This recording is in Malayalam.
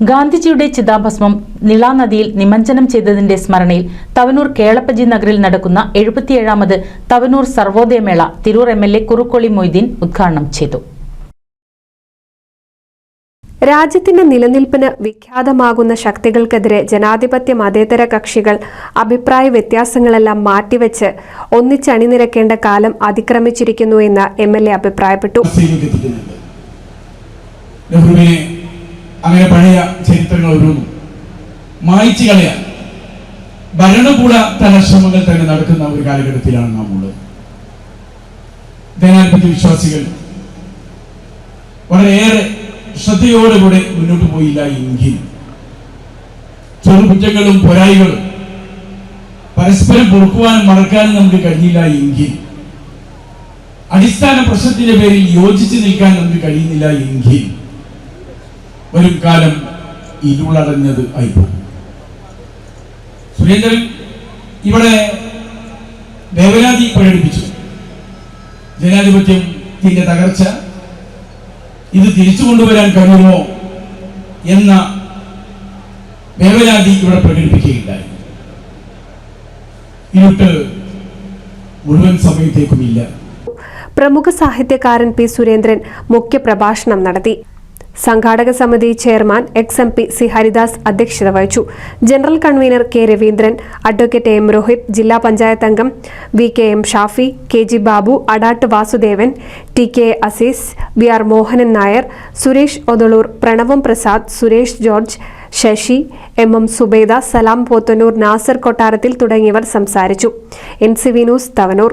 ഗാന്ധിജിയുടെ ചിതാഭസ്മം നിളാനദിയിൽ നിമഞ്ജനം ചെയ്തതിന്റെ സ്മരണയിൽ തവനൂർ കേളപ്പജി നഗറിൽ നടക്കുന്ന എഴുപത്തിയേഴാമത് Thavanur സർവോദയമേള Tirur M L A Kurukkoli Moideen ഉദ്ഘാടനം ചെയ്തു. രാജ്യത്തിന്റെ നിലനിൽപ്പിന് വിഖ്യാതമാകുന്ന ശക്തികൾക്കെതിരെ ജനാധിപത്യ മതേതര കക്ഷികൾ അഭിപ്രായ വ്യത്യാസങ്ങളെല്ലാം മാറ്റിവെച്ച് ഒന്നിച്ചണിനിരക്കേണ്ട കാലം അതിക്രമിച്ചിരിക്കുന്നു എന്ന് എം എൽ എ അഭിപ്രായപ്പെട്ടു. നെഹ്റുവിനെ അങ്ങനെ പഴയ ചരിത്രങ്ങൾ ഓരോന്നും. മായ്ച്ചു കളയാൻ. ഭരണകൂട തലശ്രമങ്ങൾ തന്നെ നടക്കുന്ന ഒരു കാലഘട്ടത്തിലാണ് നാം ഉള്ളത്. ജനാധിപത്യ വിശ്വാസികൾ വളരെയേറെ ശ്രദ്ധയോടുകൂടെ മുന്നോട്ട് പോയില്ല എങ്കിൽ ചെറുകുറ്റങ്ങളും പോരായികളും പരസ്പരം പൊറുക്കുവാനും മറക്കാനും നമുക്ക് കഴിഞ്ഞില്ല എങ്കിൽ അടിസ്ഥാന പ്രശ്നത്തിന്റെ പേരിൽ യോജിച്ച് നിൽക്കാൻ നമുക്ക് കഴിയുന്നില്ല എങ്കിൽ വരും കാലം ഇരുളടഞ്ഞത് ആയിപ്പോകും സുരേന്ദ്രൻ ഇവിടെ ദേവരാതി പ്രകടിപ്പിച്ചു. ജനാധിപത്യത്തിന്റെ തകർച്ച. ഇത് തിരിച്ചു കൊണ്ടുവരാൻ കഴിയുമോ എന്ന വേവലാതി ഇവിടെ പ്രകടിപ്പിക്കുകയുണ്ടായി. ഇരുട്ട് മുഴുവൻ സമയത്തേക്കുമില്ല. പ്രമുഖ സാഹിത്യകാരൻ പി സുരേന്ദ്രൻ മുഖ്യപ്രഭാഷണം നടത്തി. സംഘാടക സമിതി chairman ex M P C Haridas അധ്യക്ഷത വഹിച്ചു. General convenor K Raveendran advocate M Rohit ജില്ലാ പഞ്ചായത്ത് അംഗം V K M Shafi K G Babu Adatt Vasudevan T K Azeez V R Mohanan Nair Suresh Othalur Pranavam Prasad Suresh George Sasi M M Zubeda Salam Pothanur Nasar Kottarathil തുടങ്ങിയവർ സംസാരിച്ചു. N C V news Thavanur.